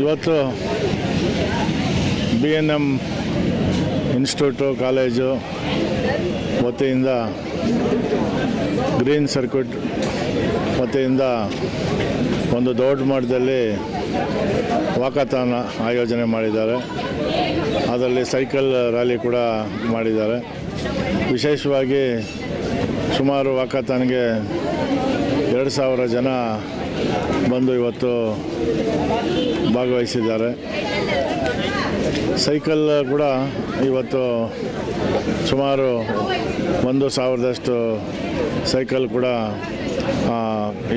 ಇವತ್ತು B N M institute college ವತಿಯಿಂದ green circuit ವತಿಯಿಂದ ಒಂದು ದೊಡ್ಡ ಮಟ್ಟದಲ್ಲಿ ವಾಕಥಾನ ಆಯೋಜನೆ ಮಾಡಿದ್ದಾರೆ. ಅದರಲ್ಲಿ ಸೈಕಲ್ ರ್ಯಾಲಿ ಕೂಡ ಮಾಡಿದ್ದಾರೆ. ವಿಶೇಷವಾಗಿ ಸುಮಾರು ವಾಕಥಾನ್ಗೆ ಎರಡು ಸಾವಿರ ಜನ ಬಂದು ಇವತ್ತು ಭಾಗವಹಿಸಿದ್ದಾರೆ. ಸೈಕಲ್ ಕೂಡ ಇವತ್ತು ಸುಮಾರು ಒಂದು ಸಾವಿರದಷ್ಟು ಸೈಕಲ್ ಕೂಡ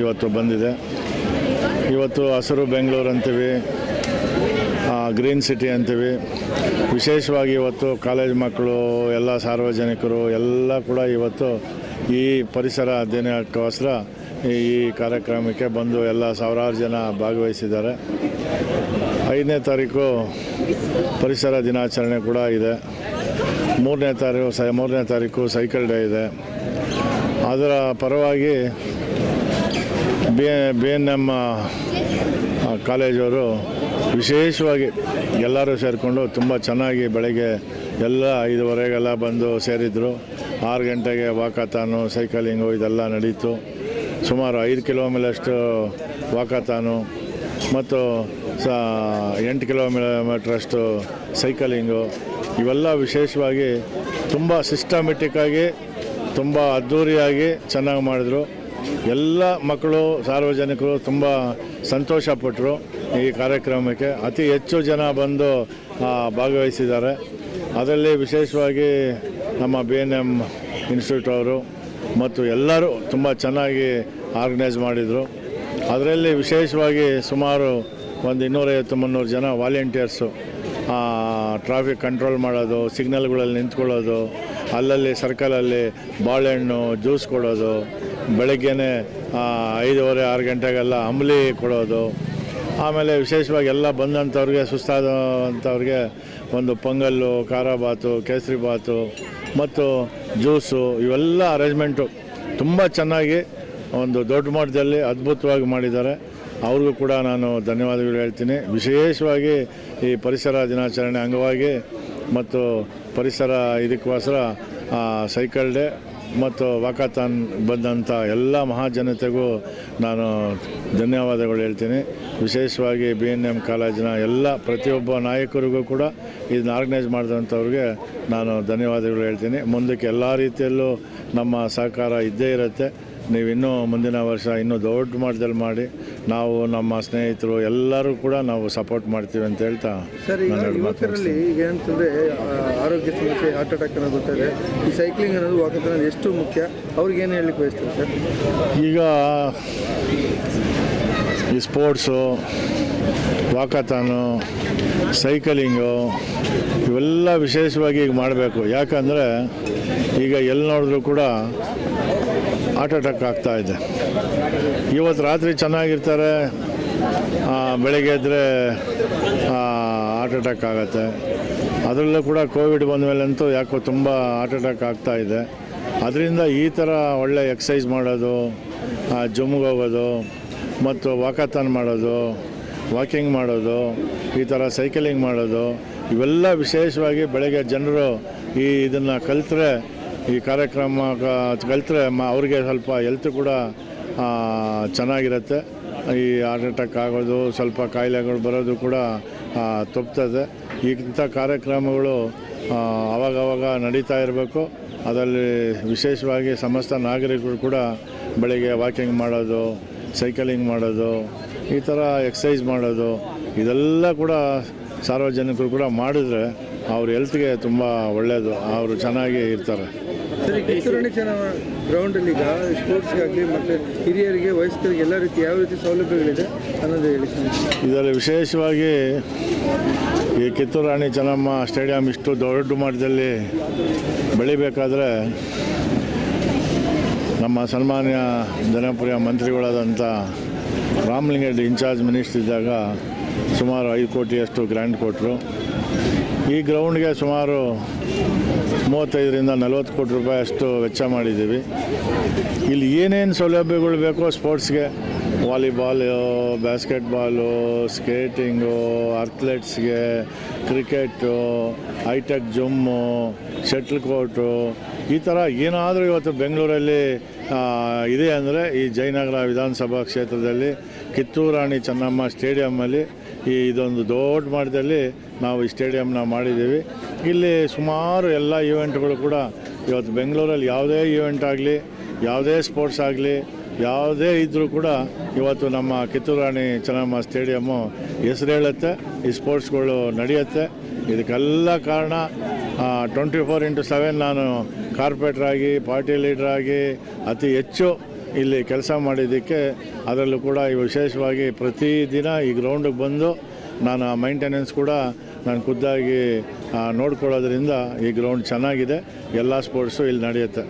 ಇವತ್ತು ಬಂದಿದೆ. ಇವತ್ತು ಹಸಿರು ಬೆಂಗಳೂರು ಅಂತೀವಿ ಗ್ರೀನ್ ಸಿಟಿ ಅಂತೀವಿ. ವಿಶೇಷವಾಗಿ ಇವತ್ತು ಕಾಲೇಜ್ ಮಕ್ಕಳು, ಎಲ್ಲ ಸಾರ್ವಜನಿಕರು, ಎಲ್ಲ ಕೂಡ ಇವತ್ತು ಈ ಪರಿಸರ ದಿನಕ್ಕೋಸ್ಕರ ಈ ಕಾರ್ಯಕ್ರಮಕ್ಕೆ ಬಂದು ಎಲ್ಲ ಸಾವಿರಾರು ಜನ ಭಾಗವಹಿಸಿದ್ದಾರೆ. ಐದನೇ ತಾರೀಕು ಪರಿಸರ ದಿನಾಚರಣೆ ಕೂಡ ಇದೆ. ಮೂರನೇ ತಾರೀಕು ಸ, ಮೂರನೇ ತಾರೀಕು ಸೈಕಲ್ ಡೇ ಇದೆ. ಅದರ ಪರವಾಗಿ ಬಿ ಬಿ ಎನ್ ಎಂ ಕಾಲೇಜವರು ವಿಶೇಷವಾಗಿ ಎಲ್ಲರೂ ಸೇರಿಕೊಂಡು ತುಂಬ ಚೆನ್ನಾಗಿ ಬೆಳಗ್ಗೆ ಎಲ್ಲ ಐದುವರೆಗೆಲ್ಲ ಬಂದು ಸೇರಿದರು. ಆರು ಗಂಟೆಗೆ ವಾಕಾತಾನು ಸೈಕಲಿಂಗು ಇದೆಲ್ಲ ನಡೀತು. ಸುಮಾರು ಐದು ಕಿಲೋಮೀಟರಷ್ಟು ವಾಕಾತಾನು ಮತ್ತು ಸ, ಎಂಟು ಕಿಲೋಮೀಟರಷ್ಟು ಸೈಕಲಿಂಗು ಇವೆಲ್ಲ ವಿಶೇಷವಾಗಿ ತುಂಬ ಸಿಸ್ಟಮೆಟಿಕ್ಕಾಗಿ ತುಂಬ ಅದ್ಧೂರಿಯಾಗಿ ಚೆನ್ನಾಗಿ ಮಾಡಿದ್ರು. ಎಲ್ಲ ಮಕ್ಕಳು, ಸಾರ್ವಜನಿಕರು ತುಂಬ ಸಂತೋಷಪಟ್ಟರು ಈ ಕಾರ್ಯಕ್ರಮಕ್ಕೆ. ಅತಿ ಹೆಚ್ಚು ಜನ ಬಂದು ಭಾಗವಹಿಸಿದ್ದಾರೆ. ಅದರಲ್ಲಿ ವಿಶೇಷವಾಗಿ ನಮ್ಮ ಬಿ ಎನ್ ಎಂ ಇನ್ಸ್ಟಿಟ್ಯೂಟ್ ಅವರು ಮತ್ತು ಎಲ್ಲರೂ ತುಂಬ ಚೆನ್ನಾಗಿ ಆರ್ಗನೈಸ್ ಮಾಡಿದರು. ಅದರಲ್ಲಿ ವಿಶೇಷವಾಗಿ ಸುಮಾರು ಒಂದು ಇನ್ನೂರೈವತ್ತು ಮುನ್ನೂರು ಜನ ವಾಲಂಟಿಯರ್ಸು ಟ್ರಾಫಿಕ್ ಕಂಟ್ರೋಲ್ ಮಾಡೋದು, ಸಿಗ್ನಲ್ಗಳಲ್ಲಿ ನಿಂತ್ಕೊಳ್ಳೋದು, ಅಲ್ಲಲ್ಲಿ ಸರ್ಕಲಲ್ಲಿ ಬಾಳೆಹಣ್ಣು ಜ್ಯೂಸ್ ಕೊಡೋದು, ಬೆಳಗ್ಗೆನೇ ಐದೂವರೆ, ಆರು ಗಂಟೆಗೆಲ್ಲ ಅಂಬಲಿ ಕೊಡೋದು. ಆಮೇಲೆ ವಿಶೇಷವಾಗಿ ಎಲ್ಲ ಬಂದಂಥವ್ರಿಗೆ, ಸುಸ್ತಾದಂಥವ್ರಿಗೆ ಒಂದು ಪೊಂಗಲ್ಲು ಖಾರ ಬಾತು ಕೇಸರಿ ಬಾತು ಮತ್ತು ಜ್ಯೂಸು, ಇವೆಲ್ಲ ಅರೇಂಜ್ಮೆಂಟು. ತುಂಬ ಚೆನ್ನಾಗಿ ಒಂದು ದೊಡ್ಡ ಮಟ್ಟದಲ್ಲಿ ಅದ್ಭುತವಾಗಿ ಮಾಡಿದ್ದಾರೆ. ಅವ್ರಿಗೂ ಕೂಡ ನಾನು ಧನ್ಯವಾದಗಳು ಹೇಳ್ತೀನಿ. ವಿಶೇಷವಾಗಿ ಈ ಪರಿಸರ ದಿನಾಚರಣೆ ಅಂಗವಾಗಿ ಮತ್ತು ಪರಿಸರ ಇದಕ್ಕೋಸ್ಕರ ಸೈಕಲ್ ಡೇ ಮತ್ತು ವಾಕಾಥಾನ್ ಬಂದಂಥ ಎಲ್ಲ ಮಹಾಜನತೆಗೂ ನಾನು ಧನ್ಯವಾದಗಳು ಹೇಳ್ತೀನಿ. ವಿಶೇಷವಾಗಿ ಬಿ ಎನ್ ಎಂ ಕಾಲೇಜಿನ ಎಲ್ಲ ಪ್ರತಿಯೊಬ್ಬ ನಾಯಕರಿಗೂ ಕೂಡ ಇದನ್ನ ಆರ್ಗನೈಸ್ ಮಾಡಿದಂಥವ್ರಿಗೆ ನಾನು ಧನ್ಯವಾದಗಳು ಹೇಳ್ತೀನಿ. ಮುಂದಕ್ಕೆ ಎಲ್ಲ ರೀತಿಯಲ್ಲೂ ನಮ್ಮ ಸಹಕಾರ ಇದ್ದೇ ಇರುತ್ತೆ. ನೀವು ಇನ್ನೂ ಮುಂದಿನ ವರ್ಷ ಇನ್ನೂ ದೊಡ್ಡ ಮಟ್ಟದಲ್ಲಿ ಮಾಡಿ ನಾವು ನಮ್ಮ ಸ್ನೇಹಿತರು ಎಲ್ಲರೂ ಕೂಡ ನಾವು ಸಪೋರ್ಟ್ ಮಾಡ್ತೀವಿ ಅಂತ ಹೇಳ್ತಾ ಸರ್ ಈಗ ಯುವಕರಲ್ಲಿ ಈಗ ಏನಂತಂದರೆ ಆರೋಗ್ಯ ಸಮಸ್ಯೆ ಹಾರ್ಟ್ ಅಟ್ಯಾಕ್ ಅನ್ನೋದು ಗೊತ್ತಿದೆ ಈ ಸೈಕ್ಲಿಂಗ್ ಅನ್ನೋದು ವಾಕಿಂಗ್ ಅನ್ನೋದು ಎಷ್ಟು ಮುಖ್ಯ? ಅವ್ರಿಗೆ ಏನು ಹೇಳಲಿಕ್ಕೆ ಬಯಸ್ತಾರೆ ಸರ್? ಈಗ ಈ ಸ್ಪೋರ್ಟ್ಸು ವಾಕಥಾನು ಸೈಕಲಿಂಗು ಇವೆಲ್ಲ ವಿಶೇಷವಾಗಿ ಈಗ ಮಾಡಬೇಕು. ಯಾಕಂದರೆ ಈಗ ಎಲ್ಲಿ ನೋಡಿದ್ರು ಕೂಡ ಹಾರ್ಟ್ ಅಟ್ಯಾಕ್ ಆಗ್ತಾ ಇದೆ. ಇವತ್ತು ರಾತ್ರಿ ಚೆನ್ನಾಗಿರ್ತಾರೆ. ಬೆಳಗ್ಗೆ ಎದ್ದರೆ ಹಾರ್ಟ್ ಅಟ್ಯಾಕ್ ಆಗುತ್ತೆ. ಅದರಲ್ಲೂ ಕೂಡ ಕೋವಿಡ್ ಬಂದ ಮೇಲಂತೂ ಯಾಕೋ ತುಂಬ ಹಾರ್ಟ್ ಅಟ್ಯಾಕ್ ಆಗ್ತಾ ಇದೆ. ಅದರಿಂದ ಈ ಥರ ಒಳ್ಳೆ ಎಕ್ಸಸೈಸ್ ಮಾಡೋದು ಜುಮ್ಗೆ ಹೋಗೋದು, ಮತ್ತು ವಾಕತನ್ ಮಾಡೋದು ವಾಕಿಂಗ್ ಮಾಡೋದು, ಈ ಥರ ಸೈಕಲಿಂಗ್ ಮಾಡೋದು, ಇವೆಲ್ಲ ವಿಶೇಷವಾಗಿ ಬೆಳಗ್ಗೆ ಜನರು ಈ ಇದನ್ನು ಕಲಿತ್ರೆ ಈ ಕಾರ್ಯಕ್ರಮ ಕಲಿತ್ರೆ ಮ ಅವ್ರಿಗೆ ಸ್ವಲ್ಪ ಹೆಲ್ತ್ ಕೂಡ ಚೆನ್ನಾಗಿರುತ್ತೆ. ಈ ಹಾರ್ಟ್ ಅಟ್ಯಾಕ್ ಆಗೋದು, ಸ್ವಲ್ಪ ಕಾಯಿಲೆಗಳು ಬರೋದು ಕೂಡ ತಪ್ತದೆ. ಇಂಥ ಕಾರ್ಯಕ್ರಮಗಳು ಆವಾಗವಾಗ ನಡೀತಾ ಇರಬೇಕು. ಅದರಲ್ಲಿ ವಿಶೇಷವಾಗಿ ಸಮಸ್ತ ನಾಗರಿಕರು ಕೂಡ ಬೆಳಗ್ಗೆ ವಾಕಿಂಗ್ ಮಾಡೋದು ಸೈಕಲಿಂಗ್ ಮಾಡೋದು, ಈ ಥರ ಎಕ್ಸಸೈಸ್ ಮಾಡೋದು, ಇದೆಲ್ಲ ಕೂಡ ಸಾರ್ವಜನಿಕರು ಕೂಡ ಮಾಡಿದ್ರೆ ಅವ್ರ ಹೆಲ್ತ್ಗೆ ತುಂಬ ಒಳ್ಳೆಯದು ಅವರು ಚೆನ್ನಾಗಿ ಇರ್ತಾರೆ. ಕಿತ್ತೂರಾಣಿ ಗ್ರೌಂಡಲ್ಲಿ ಈಗ ಸ್ಪೋರ್ಟ್ಸ್ಗಾಗಲಿ ಮತ್ತು ಹಿರಿಯರಿಗೆ ವಯಸ್ಕರಿಗೆ ಎಲ್ಲ ರೀತಿ ಯಾವ ರೀತಿ ಸೌಲಭ್ಯಗಳಿದೆ ಅನ್ನೋದು ಹೇಳಿ ಇದರಲ್ಲಿ ವಿಶೇಷವಾಗಿ ಈ ಕಿತ್ತೂರು ರಾಣಿ ಚೆನ್ನಮ್ಮ ಸ್ಟೇಡಿಯಂ ಇಷ್ಟು ದೊಡ್ಡ ಮಟ್ಟದಲ್ಲಿ ಬೆಳಿಬೇಕಾದ್ರೆ ನಮ್ಮ ಸನ್ಮಾನ್ಯ ಜನಪ್ರಿಯ ಮಂತ್ರಿಗಳಾದಂಥ ರಾಮಲಿಂಗರೆಡ್ಡಿ ಇನ್ಚಾರ್ಜ್ ಮಿನಿಸ್ಟರ್ ಇದ್ದಾಗ ಸುಮಾರು ಐದು ಕೋಟಿಯಷ್ಟು ಗ್ರ್ಯಾಂಡ್ ಕೊಟ್ಟರು. ಈ ಗ್ರೌಂಡ್ಗೆ ಸುಮಾರು ಮೂವತ್ತೈದರಿಂದ ನಲವತ್ತು ಕೋಟಿ ರೂಪಾಯಿ ಅಷ್ಟು ವೆಚ್ಚ ಮಾಡಿದ್ದೀವಿ. ಇಲ್ಲಿ ಏನೇನು ಸೌಲಭ್ಯಗಳು ಬೇಕೋ ಸ್ಪೋರ್ಟ್ಸ್ಗೆ volleyball, basketball, skating, ಅಥ್ಲೆಟ್ಸ್ಗೆ, cricket, hitech gym, shuttle court, ಈ ಥರ ಏನಾದರೂ ಇವತ್ತು ಬೆಂಗಳೂರಲ್ಲಿ ಇದೆ ಅಂದರೆ ಈ ಜಯನಗರ ವಿಧಾನಸಭಾ ಕ್ಷೇತ್ರದಲ್ಲಿ ಕಿತ್ತೂರು ರಾಣಿ ಚೆನ್ನಮ್ಮ ಸ್ಟೇಡಿಯಮ್ಮಲ್ಲಿ ಈ ಇದೊಂದು ದೊಡ್ಡ ಮಟ್ಟದಲ್ಲಿ ನಾವು ಈ ಸ್ಟೇಡಿಯಮ್ನ ಮಾಡಿದ್ದೀವಿ. ಇಲ್ಲಿ ಸುಮಾರು ಎಲ್ಲ ಈವೆಂಟ್ಗಳು ಕೂಡ ಇವತ್ತು ಬೆಂಗಳೂರಲ್ಲಿ ಯಾವುದೇ ಈವೆಂಟ್ ಆಗಲಿ, ಯಾವುದೇ ಸ್ಪೋರ್ಟ್ಸ್ ಆಗಲಿ ಯಾವುದೇ ಇದ್ದರೂ ಕೂಡ ಇವತ್ತು ನಮ್ಮ ಕಿತ್ತೂರು ರಾಣಿ ಚೆನ್ನಮ್ಮ ಸ್ಟೇಡಿಯಮ್ಮು ಹೆಸರು ಹೇಳುತ್ತೆ, ಈ ಸ್ಪೋರ್ಟ್ಸ್ಗಳು ನಡೆಯುತ್ತೆ. ಇದಕ್ಕೆಲ್ಲ ಕಾರಣ ಟ್ವೆಂಟಿ ಫೋರ್ ಇಂಟು ಸೆವೆನ್ ನಾನು ಕಾರ್ಪೊರೇಟ್ರಾಗಿ ಪಾರ್ಟಿ ಲೀಡ್ರಾಗಿ ಅತಿ ಹೆಚ್ಚು ಇಲ್ಲಿ ಕೆಲಸ ಮಾಡಿದ್ದಕ್ಕೆ ಅದರಲ್ಲೂ ಕೂಡ ವಿಶೇಷವಾಗಿ ಪ್ರತಿದಿನ ಈ ಗ್ರೌಂಡಿಗೆ ಬಂದು ನಾನು ಆ ಮೈಂಟೆನೆನ್ಸ್ ಕೂಡ ನಾನು ಖುದ್ದಾಗಿ ನೋಡ್ಕೊಳ್ಳೋದ್ರಿಂದ ಈ ಗ್ರೌಂಡ್ ಚೆನ್ನಾಗಿದೆ. ಎಲ್ಲ ಸ್ಪೋರ್ಟ್ಸು ಇಲ್ಲಿ ನಡೆಯುತ್ತೆ.